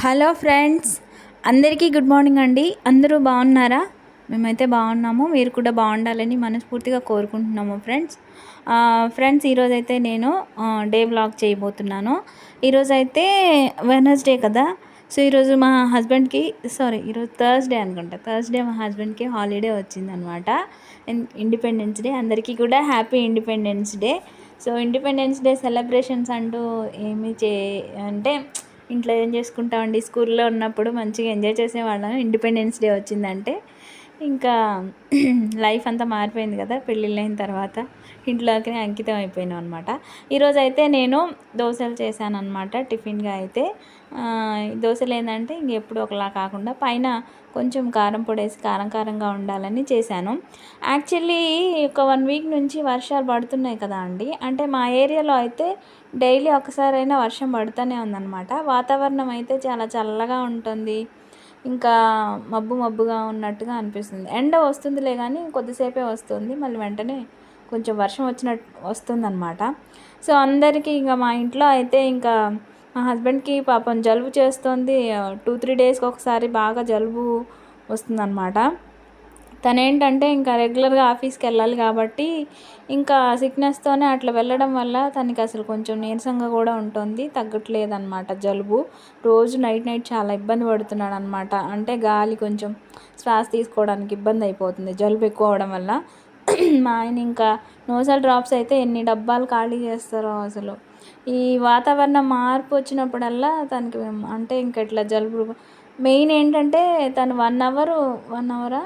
Hello friends అందరికీ good morning అండి. అందరూ బాగున్నారా? మేమైతే బాగున్నాము. మీరు కూడా బాగుండాలని మనస్ఫూర్తిగా కోరుకుంటున్నాము ఫ్రెండ్స్. ఫ్రెండ్స్ ఈరోజైతే నేను డే బ్లాగ్ చేయబోతున్నాను. ఈరోజైతే వెనస్డే కదా. సో ఈరోజు మా హస్బెండ్కి సారీ ఈరోజు థర్స్డే అనుకుంటా. థర్స్డే మా హస్బెండ్కి హాలిడే వచ్చిందనమాట. Independence day. అందరికీ కూడా happy independence day. So independence day celebrations అంటూ ఏమి చే అంటే ఇంట్లో ఏం చేసుకుంటామండి? స్కూల్లో ఉన్నప్పుడు మంచిగా ఎంజాయ్ చేసేవాళ్ళం. ఇండిపెండెన్స్ డే వచ్చిందంటే ఇంకా లైఫ్ అంతా మారిపోయింది కదా పెళ్ళిళ్ళైన తర్వాత. ఇంట్లోకి అంకితం అయిపోయినాం అనమాట ఈరోజు అయితే నేను దోశలు చేశాను అనమాట టిఫిన్గా అయితే. దోశలు ఏంటంటే ఇంక ఎప్పుడు ఒకలా కాకుండా పైన కొంచెం కారం పొడి వేసి కారం కారంగా ఉండాలని చేశాను. యాక్చువల్లీ ఒక వన్ వీక్ నుంచి వర్షాలు పడుతున్నాయి కదా అండి. అంటే మా ఏరియాలో అయితే డైలీ ఒకసారైనా వర్షం పడుతూనే ఉందన్నమాట. వాతావరణం అయితే చాలా చల్లగా ఉంటుంది. ఇంకా మబ్బు మబ్బుగా ఉన్నట్టుగా అనిపిస్తుంది. ఎండ వస్తుందిలే కానీ కొద్దిసేపే వస్తుంది. మళ్ళీ వెంటనే కొంచెం వర్షం వచ్చినట్టు వస్తుందన్నమాట. సో అందరికీ ఇంకా మా ఇంట్లో అయితే ఇంకా మా హస్బెండ్కి పాపం జలుబు చేస్తుంది. టూ త్రీ డేస్కి ఒకసారి బాగా జలుబు వస్తుందన్నమాట. తనేంటంటే ఇంకా రెగ్యులర్గా ఆఫీస్కి వెళ్ళాలి కాబట్టి ఇంకా సిక్నెస్తోనే అట్లా వెళ్ళడం వల్ల తనకి అసలు కొంచెం నీరసంగా కూడా ఉంటుంది తగ్గట్లేదన్నమాట జలుబు. రోజు నైట్ నైట్ చాలా ఇబ్బంది పడుతున్నాడు అనమాట అంటే గాలి కొంచెం శ్వాస తీసుకోవడానికి ఇబ్బంది అయిపోతుంది జలుబు ఎక్కువ అవడం వల్ల. మా ఆయన ఇంకా నోసల్ డ్రాప్స్ అయితే ఎన్ని డబ్బాలు ఖాళీ చేస్తారో అసలు. ఈ వాతావరణం మార్పు వచ్చినప్పుడల్లా తనకి మేము- అంటే ఇంకా ఇట్లా జలుబు మెయిన్ ఏంటంటే తను వన్ అవర్ వన్ అవరా?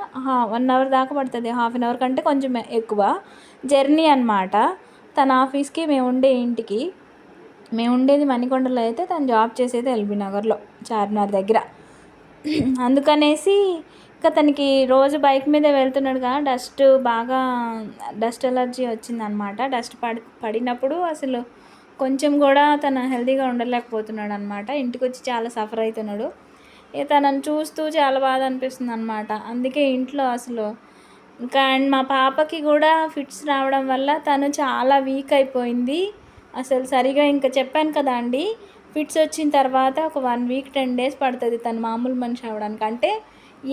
వన్ అవర్ దాకా పడుతుంది. హాఫ్ అన్ అవర్ కంటే కొంచెం ఎక్కువ. జర్నీ అనమాట తన ఆఫీస్కి మేము ఉండే ఇంటికి. మేము ఉండేది మణికొండలో అయితే తను జాబ్ చేసేది ఎల్బీ నగర్లో చార్మినార్ దగ్గర. అందుకనేసి ఇంకా తనకి రోజు బైక్ మీద కదా డస్ట్ బాగా డస్ట్ ఎలర్జీ వచ్చిందనమాట డస్ట్ పడి పడినప్పుడు అసలు కొంచెం కూడా తను హెల్తీగా ఉండలేకపోతున్నాడు అనమాట ఇంటికి వచ్చి చాలా సఫర్ అవుతున్నాడు ఇక తనని చూస్తూ చాలా బాధ అనిపిస్తుంది అనమాట అందుకే ఇంట్లో అసలు ఇంకా అండ్ మా పాపకి కూడా ఫిట్స్ రావడం వల్ల తను చాలా వీక్ అయిపోయింది. అసలు సరిగా ఇంకా చెప్పాను కదా అండి ఫిట్స్ వచ్చిన తర్వాత ఒక వన్ వీక్ టెన్ డేస్ పడుతుంది తను మామూలు మనిషి అవడానికి. అంటే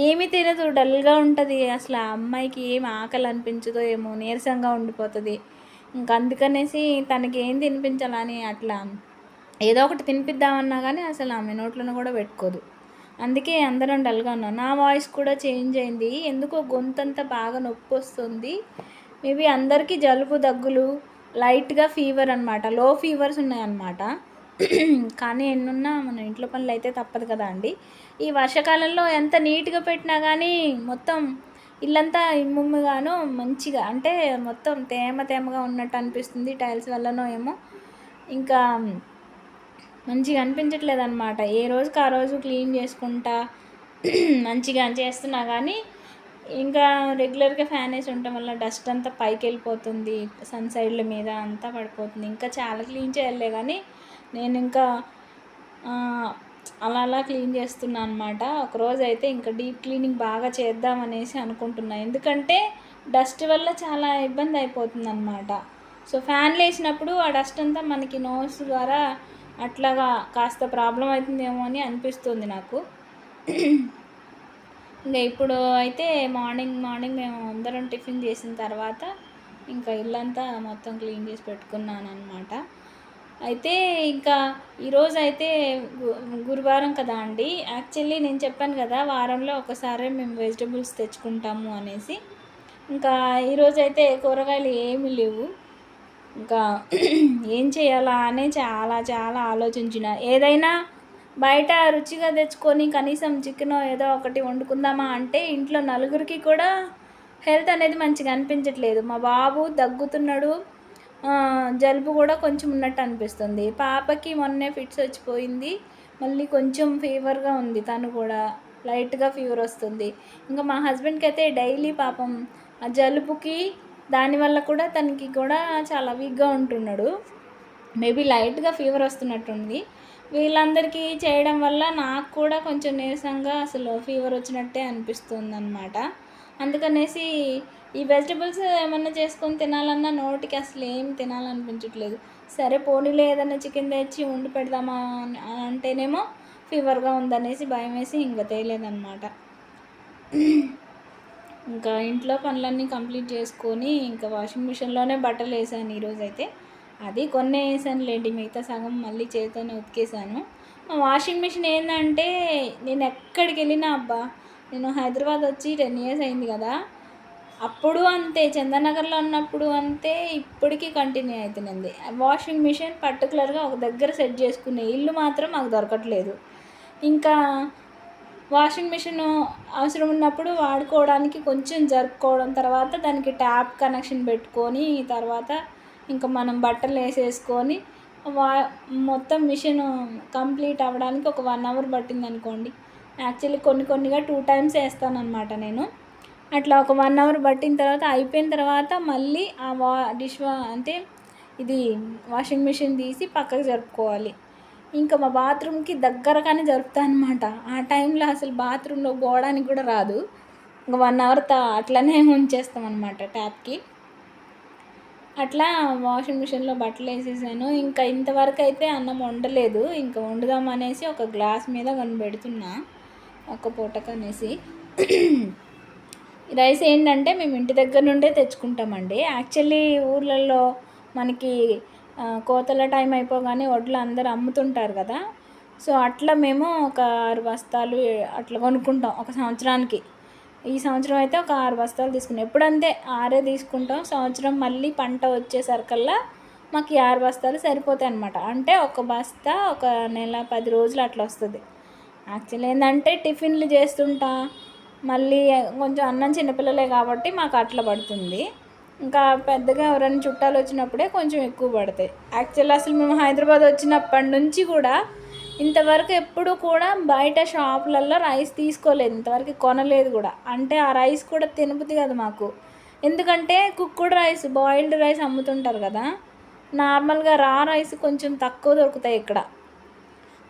ఏమీ తినదు డల్గా ఉంటుంది. అసలు ఆ అమ్మాయికి ఏం ఆకలి అనిపించదో ఏమో నీరసంగా ఉండిపోతుంది. ఇంకా అందుకనేసి తనకి ఏం తినిపించాలని అట్లా ఏదో ఒకటి తినిపిద్దామన్నా కానీ అసలు ఆమె నోట్లను కూడా పెట్టుకోదు. అందుకే అందరం డల్గా ఉన్నాం. నా వాయిస్ కూడా చేంజ్ అయింది. ఎందుకో గొంతంతా బాగా నొప్పి వస్తుంది. మేబీ అందరికీ జలుబు దగ్గులు లైట్గా ఫీవర్ అనమాట లో ఫీవర్స్ ఉన్నాయన్నమాట. కానీ ఎన్నున్నా మన ఇంట్లో పనులు అయితే తప్పదు కదా అండి. ఈ వర్షాకాలంలో ఎంత నీట్గా పెట్టినా కానీ మొత్తం ఇల్లంతా ఇమ్ముమ్ముగాను మంచిగా అంటే మొత్తం తేమ తేమగా ఉన్నట్టు అనిపిస్తుంది టైల్స్ వల్లనో ఏమో. ఇంకా మంచిగా అనిపించట్లేదు అనమాట ఏ రోజుకి ఆ రోజు క్లీన్ చేసుకుంటా మంచిగా చేస్తున్నా కానీ ఇంకా రెగ్యులర్గా ఫ్యాన్ వేసి ఉండటం వల్ల డస్ట్ అంతా పైకి వెళ్ళిపోతుంది సన్ సైడ్ల మీద అంతా పడిపోతుంది. ఇంకా చాలా క్లీన్ చేయాలే కానీ నేను ఇంకా అలా అలా క్లీన్ చేస్తున్నా అనమాట ఒకరోజు అయితే ఇంకా డీప్ క్లీనింగ్ బాగా చేద్దామనేసి అనుకుంటున్నా. ఎందుకంటే డస్ట్ వల్ల చాలా ఇబ్బంది అయిపోతుంది అనమాట సో ఫ్యాన్లు వేసినప్పుడు ఆ డస్ట్ అంతా మనకి నోస్ ద్వారా అట్లాగా కాస్త ప్రాబ్లం అవుతుందేమో అని అనిపిస్తుంది నాకు. ఇంకా ఇప్పుడు అయితే మార్నింగ్ మార్నింగ్ మేము అందరం టిఫిన్ చేసిన తర్వాత ఇంకా ఇల్లంతా మొత్తం క్లీన్ చేసి పెట్టుకున్నాను అనమాట అయితే ఇంకా ఈరోజు అయితే గు- గురువారం కదా అండి. యాక్చువల్లీ నేను చెప్పాను కదా వారంలో ఒకసారి మేము వెజిటబుల్స్ తెచ్చుకుంటాము అనేసి. ఇంకా ఈరోజు అయితే కూరగాయలు ఏమీ లేవు. ఇంకా ఏం చేయాలా అనే చాలా చాలా ఆలోచించిన. ఏదైనా బయట రుచిగా తెచ్చుకొని కనీసం చికెన్ ఏదో ఒకటి వండుకుందామా అంటే ఇంట్లో నలుగురికి కూడా హెల్త్ అనేది మంచిగా అనిపించట్లేదు. మా బాబు దగ్గుతున్నాడు. జలుబు కూడా కొంచెం ఉన్నట్టు అనిపిస్తుంది. పాపకి మొన్నే ఫిట్స్ వచ్చిపోయింది. మళ్ళీ కొంచెం ఫీవర్గా ఉంది. తను కూడా లైట్గా ఫీవర్ వస్తుంది. ఇంకా మా హస్బెండ్కి అయితే డైలీ పాపం ఆ జలుబుకి దానివల్ల కూడా తనకి కూడా చాలా వీక్గా ఉంటున్నాడు. మేబీ లైట్గా ఫీవర్ వస్తున్నట్టుంది. వీళ్ళందరికీ చేయడం వల్ల నాకు కూడా కొంచెం నీరసంగా అసలు ఫీవర్ వచ్చినట్టే అనిపిస్తుంది అనమాట అందుకనేసి ఈ వెజిటబుల్స్ ఏమన్నా చేసుకొని తినాలన్నా నోటికి అసలు ఏం తినాలనిపించట్లేదు. సరే పోనీలే ఏదన్నా చికెన్ తెచ్చి వండి పెడదామా అని అంటేనేమో ఫీవర్గా ఉందనేసి భయం వేసి ఇంకా తేలేదన్నమాట. ఇంకా ఇంట్లో పనులన్నీ కంప్లీట్ చేసుకొని ఇంకా వాషింగ్ మిషన్లోనే బట్టలు వేసాను ఈరోజు అయితే అది కొన్ని వేసాను లేండి మిగతా సగం మళ్ళీ చేతితోనే ఉతికేసాను. వాషింగ్ మిషన్ ఏంటంటే నేను ఎక్కడికి వెళ్ళినా అబ్బా నేను హైదరాబాద్ వచ్చి టెన్ ఇయర్స్ అయింది కదా. అప్పుడు అంతే చందనగర్లో ఉన్నప్పుడు అంతే ఇప్పటికీ కంటిన్యూ అవుతుంది వాషింగ్ మిషన్ పర్టికులర్గా ఒక దగ్గర సెట్ చేసుకునే ఇల్లు మాత్రం మాకు దొరకట్లేదు. ఇంకా వాషింగ్ మిషన్ అవసరం ఉన్నప్పుడు వాడుకోవడానికి కొంచెం జరుపుకోవడం తర్వాత దానికి ట్యాప్ కనెక్షన్ పెట్టుకొని తర్వాత ఇంకా మనం బట్టలు వేసేసుకొని వా మొత్తం మిషన్ కంప్లీట్ అవ్వడానికి ఒక వన్ అవర్ పట్టింది అనుకోండి యాక్చువల్లీ కొన్ని కొన్నిగా టూ టైమ్స్ వేస్తానమాట నేను. అట్లా ఒక వన్ అవర్ పట్టిన తర్వాత అయిపోయిన తర్వాత మళ్ళీ ఆ వా డిష్ వా అంటే ఇది వాషింగ్ మిషన్ తీసి పక్కకు జరుపుకోవాలి. ఇంకా మా బాత్రూమ్కి దగ్గరగానే జరుపుతా అనమాట ఆ టైంలో అసలు బాత్రూంలో పోవడానికి కూడా రాదు. ఇంకా వన్ అవర్ తా అట్లనే ఉంచేస్తాం అనమాట ట్యాప్కి. అట్లా వాషింగ్ మిషన్లో బట్టలు వేసేసాను. ఇంకా ఇంతవరకు అయితే అన్నం వండలేదు. ఇంకా వండుదాం అనేసి ఒక గ్లాస్ మీద కనిపెడుతున్నా. ఒక పూటకనేసి రైస్ ఏంటంటే మేము ఇంటి దగ్గర నుండే తెచ్చుకుంటామండి. యాక్చువల్లీ ఊర్లలో మనకి కోతల టైం అయిపోగానే వడ్లు అందరు అమ్ముతుంటారు కదా. సో అట్లా మేము ఒక ఆరు బస్తాలు అట్లా కొనుక్కుంటాం ఒక సంవత్సరానికి. ఈ సంవత్సరం అయితే ఒక ఆరు బస్తాలు తీసుకున్నాం. ఎప్పుడంతే ఆరే తీసుకుంటాం. సంవత్సరం మళ్ళీ పంట వచ్చేసరికల్లా మాకు ఈ ఆరు బస్తాలు సరిపోతాయి అనమాట అంటే ఒక బస్తా ఒక నెల పది రోజులు అట్లా వస్తుంది. యాక్చువల్లీ ఏంటంటే టిఫిన్లు చేస్తుంటా. మళ్ళీ కొంచెం అన్నం చిన్నపిల్లలే కాబట్టి మాకు అట్లా పడుతుంది. ఇంకా పెద్దగా ఎవరైనా చుట్టాలు వచ్చినప్పుడే కొంచెం ఎక్కువ పడతాయి. యాక్చువల్లీ అసలు మేము హైదరాబాద్ వచ్చినప్పటి నుంచి కూడా ఇంతవరకు ఎప్పుడు కూడా బయట షాపులలో రైస్ తీసుకోలేదు. ఇంతవరకు కొనలేదు కూడా. అంటే ఆ రైస్ కూడా తినబుద్ది కదా మాకు. ఎందుకంటే కుక్కుడు రైస్ బాయిల్డ్ రైస్ అమ్ముతుంటారు కదా. నార్మల్గా రా రైస్ కొంచెం తక్కువ దొరుకుతాయి ఇక్కడ.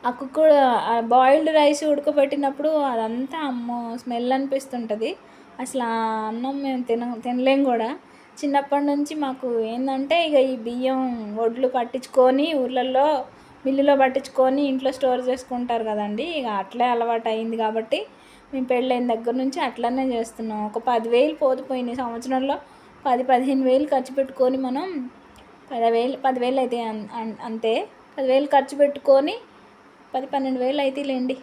ఆ కుక్కుడు బాయిల్డ్ రైస్ ఉడకబెట్టినప్పుడు అదంతా అమ్మో స్మెల్ అనిపిస్తుంటుంది. అసలు ఆ అన్నం మేము తిన తినలేం కూడా. చిన్నప్పటి నుంచి మాకు ఏంటంటే ఇక ఈ బియ్యం వడ్లు పట్టించుకొని ఊర్లలో మిల్లులో పట్టించుకొని ఇంట్లో స్టోర్ చేసుకుంటారు కదండి. ఇక అట్లే అలవాటు అయింది కాబట్టి మేము పెళ్ళైన దగ్గర నుంచి అట్లనే చేస్తున్నాం. ఒక పదివేలు పోతుపోయినాయి సంవత్సరంలో. పది పదిహేను వేలు ఖర్చు పెట్టుకొని మనం పదివేలు పదివేలు అయితే అంతే. పదివేలు ఖర్చు పెట్టుకొని పది పన్నెండు వేలు అయితే లేండి.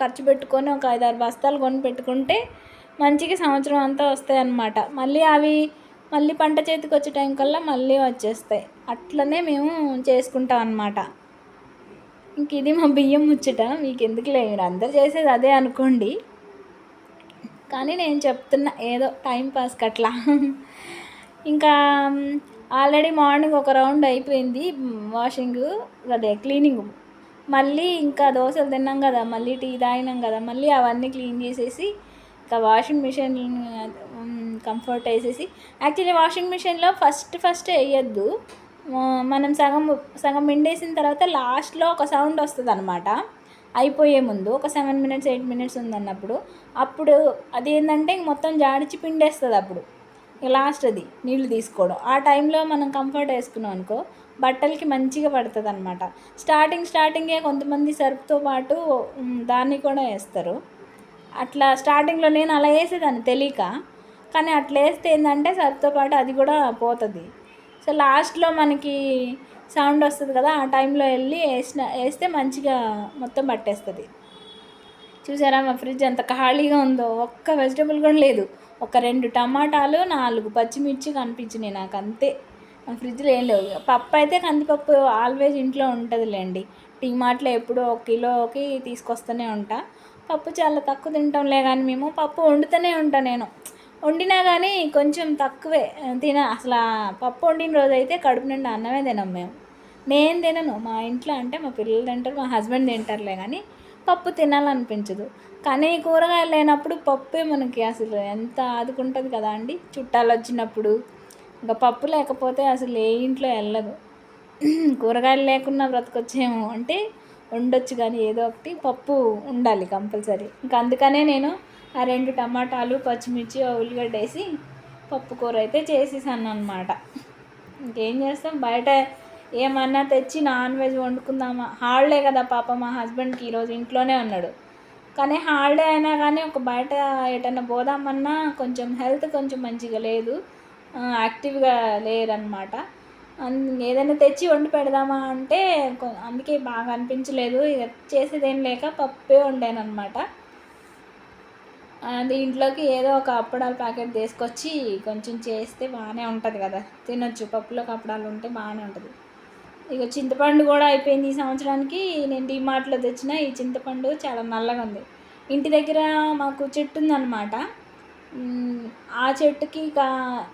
ఖర్చు పెట్టుకొని ఒక ఐదారు బస్తాలు కొని పెట్టుకుంటే మంచిగా సంవత్సరం అంతా వస్తాయి అన్నమాట మళ్ళీ అవి మళ్ళీ పంట చేతికి వచ్చే టైం కల్లా మళ్ళీ వచ్చేస్తాయి. అట్లనే మేము చేసుకుంటాం అన్నమాట. ఇంక ఇది మా బియ్యం ముచ్చట. మీకు ఎందుకులే? మీరు అందరు చేసేది అదే అనుకోండి. కానీ నేను చెప్తున్నా ఏదో టైం పాస్కి అట్లా. ఇంకా ఆల్రెడీ మార్నింగ్ ఒక రౌండ్ అయిపోయింది వాషింగ్ అదే క్లీనింగ్. మళ్ళీ ఇంకా దోశలు తిన్నాం కదా మళ్ళీ టీ తాగినాం కదా మళ్ళీ అవన్నీ క్లీన్ చేసేసి ఇంకా వాషింగ్ మిషన్ కంఫర్ట్ వేసేసి. యాక్చువల్లీ వాషింగ్ మిషన్లో ఫస్ట్ ఫస్ట్ వేయద్దు. మనం సగం సగం పిండేసిన తర్వాత లాస్ట్లో ఒక సౌండ్ వస్తుంది అనమాట అయిపోయే ముందు ఒక సెవెన్ మినిట్స్ ఎయిట్ మినిట్స్ ఉందన్నప్పుడు అప్పుడు అది ఏంటంటే మొత్తం జాడిచి పిండేస్తుంది అప్పుడు లాస్ట్ అది నీళ్ళు తీసుకోవడం. ఆ టైంలో మనం కంఫర్ట్ వేసుకున్నాం అనుకో బట్టలకి మంచిగా పడుతుంది అనమాట స్టార్టింగ్ స్టార్టింగే కొంతమంది సర్ఫ్తో పాటు దాన్ని కూడా వేస్తారు. అట్లా స్టార్టింగ్లో నేను అలా వేసేదాన్ని తెలియక. కానీ అట్లా వేస్తే ఏంటంటే సర్తో పాటు అది కూడా పోతుంది. సో లాస్ట్లో మనకి సౌండ్ వస్తుంది కదా ఆ టైంలో వెళ్ళి వేసిన వేస్తే మంచిగా మొత్తం పట్టేస్తుంది. చూసారా మా ఫ్రిడ్జ్ ఎంత ఖాళీగా ఉందో ఒక్క వెజిటబుల్ కూడా లేదు. ఒక రెండు టమాటాలు నాలుగు పచ్చిమిర్చి కనిపించినాయి నాకు అంతే మా ఫ్రిడ్జ్లో ఏం లేవు. పప్పు అయితే కందిపప్పు ఆల్వేజ్ ఇంట్లో ఉంటుందిలేండి. టీ మార్ట్లో ఎప్పుడో ఒక కిలోకి తీసుకొస్తూనే ఉంటా. పప్పు చాలా తక్కువ తింటాంలే కానీ మేము పప్పు వండుతూనే ఉంటాను నేను. వండినా కానీ కొంచెం తక్కువే. తిన అసలు పప్పు వండిన రోజు అయితే కడుపు నిండా అన్నమే తినం మేము. నేను తినను. మా ఇంట్లో అంటే మా పిల్లలు తింటారు మా హస్బెండ్ తింటారులే కానీ పప్పు తినాలనిపించదు. కానీ కూరగాయలు లేనప్పుడు పప్పే మనకి అసలు ఎంత ఆదుకుంటుంది కదా అండి. చుట్టాలు వచ్చినప్పుడు ఇంకా పప్పు లేకపోతే అసలు ఏ ఇంట్లో వెళ్ళదు. కూరగాయలు లేకున్నా బ్రతకొచ్చేమో అంటే ఉండొచ్చు కానీ ఏదో ఒకటి పప్పు ఉండాలి కంపల్సరీ. ఇంకా అందుకనే నేను ఆ రెండు టమాటాలు పచ్చిమిర్చి ఉల్లిగడ్డ వేసి పప్పు కూర అయితే చేసేసాను అనమాట ఇంకేం చేస్తాం? బయట ఏమన్నా తెచ్చి నాన్ వెజ్ వండుకుందామా? హాలిడే కదా పాప మా హస్బెండ్కి ఈరోజు ఇంట్లోనే ఉన్నాడు. కానీ హాలిడే అయినా కానీ ఒక బయట ఎటన్నా పోదామన్నా కొంచెం హెల్త్ కొంచెం మంచిగా లేదు. యాక్టివ్గా లేరనమాట ఏదైనా తెచ్చి వండి పెడదామా అంటే అందుకే బాగా అనిపించలేదు. ఇక చేసేదేం లేక పప్పే వండాను అనమాట దీంట్లోకి ఏదో ఒక అప్పడాల ప్యాకెట్ తీసుకొచ్చి కొంచెం చేస్తే బాగానే ఉంటుంది కదా. తినొచ్చు. పప్పులోకి అప్పడాలు ఉంటే బాగానే ఉంటుంది. ఇక చింతపండు కూడా అయిపోయింది ఈ సంవత్సరానికి. నేను డిమార్ట్లో తెచ్చిన ఈ చింతపండు చాలా నల్లగా ఉంది ఇంటి దగ్గర మాకు చెట్టు ఉందన్నమాట. ఆ చెట్టుకి కా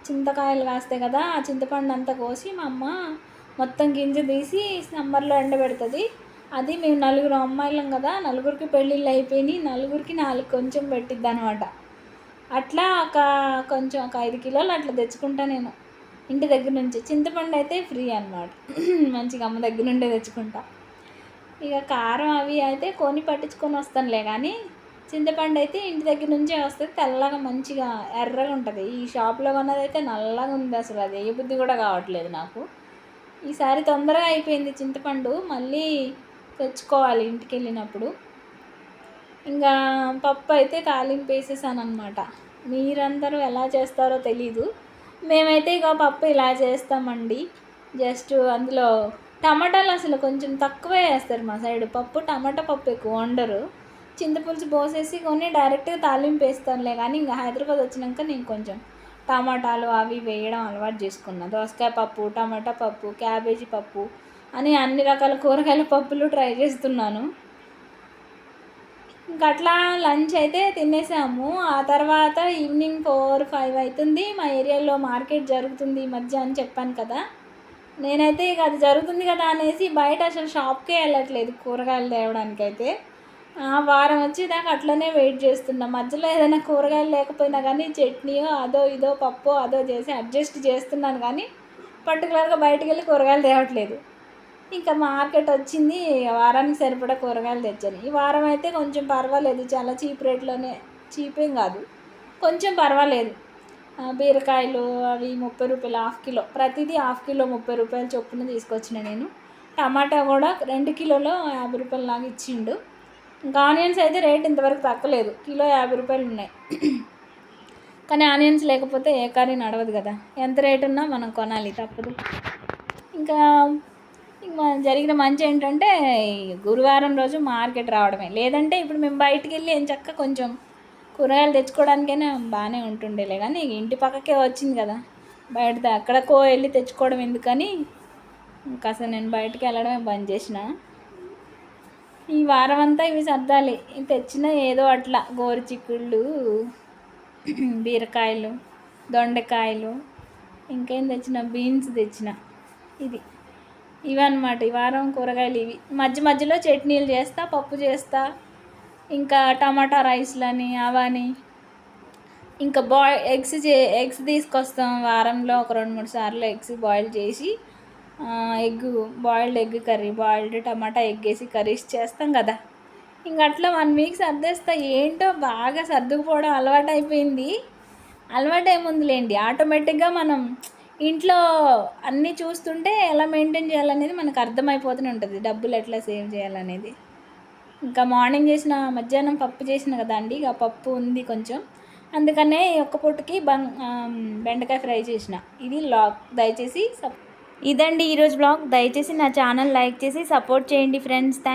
చింతకాయలు కాస్తాయి కదా ఆ చింతపండు అంతా కోసి మా అమ్మ మొత్తం గింజ తీసి సమ్మర్లో ఎండబెడుతుంది. అది మేము నలుగురు అమ్మాయిలం కదా నలుగురికి పెళ్ళిళ్ళు అయిపోయినాయి నలుగురికి నాలుగు కొంచెం పెట్టిద్ది అనమాట అట్లా ఒక కొంచెం ఒక ఐదు కిలోలు అట్లా తెచ్చుకుంటా నేను ఇంటి దగ్గర నుంచి. చింతపండు అయితే ఫ్రీ అనమాట మంచిగా అమ్మ దగ్గర నుండే తెచ్చుకుంటా. ఇక కారం అవి అయితే కొని పట్టించుకొని వస్తానులే కానీ చింతపండు అయితే ఇంటి దగ్గర నుంచే వస్తుంది తెల్లగా మంచిగా ఎర్రగా ఉంటుంది. ఈ షాప్లో కొన్నది అయితే నల్లగా ఉంది అసలు అది ఏ బుద్ధి కూడా కావట్లేదు నాకు. ఈసారి తొందరగా అయిపోయింది చింతపండు మళ్ళీ తెచ్చుకోవాలి ఇంటికి వెళ్ళినప్పుడు ఇంకా పప్పు అయితే తాలింపు వేసేసాను అనమాట మీరందరూ ఎలా చేస్తారో తెలీదు. మేమైతే ఇక పప్పు ఇలా చేస్తామండి. జస్ట్ అందులో టమాటాలు అసలు కొంచెం తక్కువే వేస్తారు మా సైడ్. పప్పు టమాటా పప్పు ఎక్కువ వండరు. చింతపులుసు పోసేసి కొన్ని డైరెక్ట్గా తాలింపు వేస్తానులే కానీ ఇంకా హైదరాబాద్ వచ్చినాక నేను కొంచెం టమాటాలు అవి వేయడం అలవాటు చేసుకున్నా. దోసకాయ పప్పు టమాటా పప్పు క్యాబేజీ పప్పు అని అన్ని రకాల కూరగాయల పప్పులు ట్రై చేస్తున్నాను. ఇంకా అట్లా లంచ్ అయితే తినేసాము. ఆ తర్వాత ఈవినింగ్ ఫోర్ ఫైవ్ అవుతుంది మా ఏరియాలో మార్కెట్ జరుగుతుంది ఈ మధ్య అని చెప్పాను కదా. నేనైతే ఇక అది జరుగుతుంది కదా అనేసి బయట అసలు షాప్కే వెళ్ళట్లేదు కూరగాయలు తేవడానికైతే. వారం వచ్చేదాకా అట్లనే వెయిట్ చేస్తున్నా. మధ్యలో ఏదైనా కూరగాయలు లేకపోయినా కానీ చట్నీయో అదో ఇదో పప్పు అదో చేసి అడ్జస్ట్ చేస్తున్నాను కానీ పర్టికులర్గా బయటకు వెళ్ళి కూరగాయలు తేవట్లేదు. ఇంకా మార్కెట్ వచ్చింది వారానికి సరిపడా కూరగాయలు తెచ్చాను. ఈ వారం అయితే కొంచెం పర్వాలేదు. చాలా చీప్ రేట్లోనే చీప్ ఏం కాదు. కొంచెం పర్వాలేదు. బీరకాయలు అవి ముప్పై రూపాయలు హాఫ్ కిలో. ప్రతిదీ హాఫ్ కిలో ముప్పై రూపాయలు చొప్పున తీసుకొచ్చిన నేను. టమాటా కూడా రెండు కిలోలో యాభై రూపాయలు లాగా ఇచ్చిండు. ఇంకా ఆనియన్స్ అయితే రేట్ ఇంతవరకు తగ్గలేదు. కిలో యాభై రూపాయలు ఉన్నాయి. కానీ ఆనియన్స్ లేకపోతే ఏ కర్రీ నడవదు కదా. ఎంత రేట్ ఉన్నా మనం కొనాలి తప్పదు. ఇంకా ఇంకా జరిగిన మంచి ఏంటంటే గురువారం రోజు మార్కెట్ రావడమే. లేదంటే ఇప్పుడు మేము బయటికి వెళ్ళి ఏం చక్క కొంచెం కూరగాయలు తెచ్చుకోవడానికైనా బాగానే ఉంటుండేలే కానీ ఇంటి పక్కకే వచ్చింది కదా. బయట అక్కడకో వెళ్ళి తెచ్చుకోవడం ఎందుకని ఇంకా అసలు నేను బయటకు వెళ్ళడమే బంద్ చేసిన. ఈ వారం అంతా ఇవి సర్దాలి. తెచ్చిన ఏదో అట్లా గోరు చిక్కుళ్ళు బీరకాయలు దొండకాయలు ఇంకేం తెచ్చిన? బీన్స్ తెచ్చిన. ఇది. ఇవన్నమాట. ఈ వారం కూరగాయలు ఇవి. మధ్య మధ్యలో చట్నీలు చేస్తా పప్పు చేస్తా ఇంకా టమాటా రైస్లని అవని. ఇంకా బాయ్ ఎగ్స్ చే ఎగ్స్ తీసుకొస్తాం వారంలో ఒక రెండు మూడు సార్లు ఎగ్స్ బాయిల్ చేసి egg boiled egg curry boiled tomato egg వేసి కర్రీస్ చేస్తాం కదా. ఇంకా అట్లా వన్ వీక్ సర్దేస్తా. ఏంటో బాగా సర్దుకుపోవడం అలవాటు అయిపోయింది అలవాటు ఏముందిలేండి ఆటోమేటిక్గా మనం ఇంట్లో అన్నీ చూస్తుంటే ఎలా మెయింటైన్ చేయాలనేది మనకు అర్థమైపోతూనే ఉంటుంది. డబ్బులు ఎట్లా సేవ్ చేయాలనేది. ఇంకా మార్నింగ్ చేసిన మధ్యాహ్నం పప్పు చేసిన కదా అండి. ఇక పప్పు ఉంది కొంచెం. అందుకనే ఒక్క పూటకి బంగ్ బెండకాయ ఫ్రై చేసిన. ఇది లాక్ దయచేసి సప్ ఇదండి ఈరోజు బ్లాగ్. దయచేసి నా ఛానల్ లైక్ చేసి సపోర్ట్ చేయండి ఫ్రెండ్స్. థ్యాంక్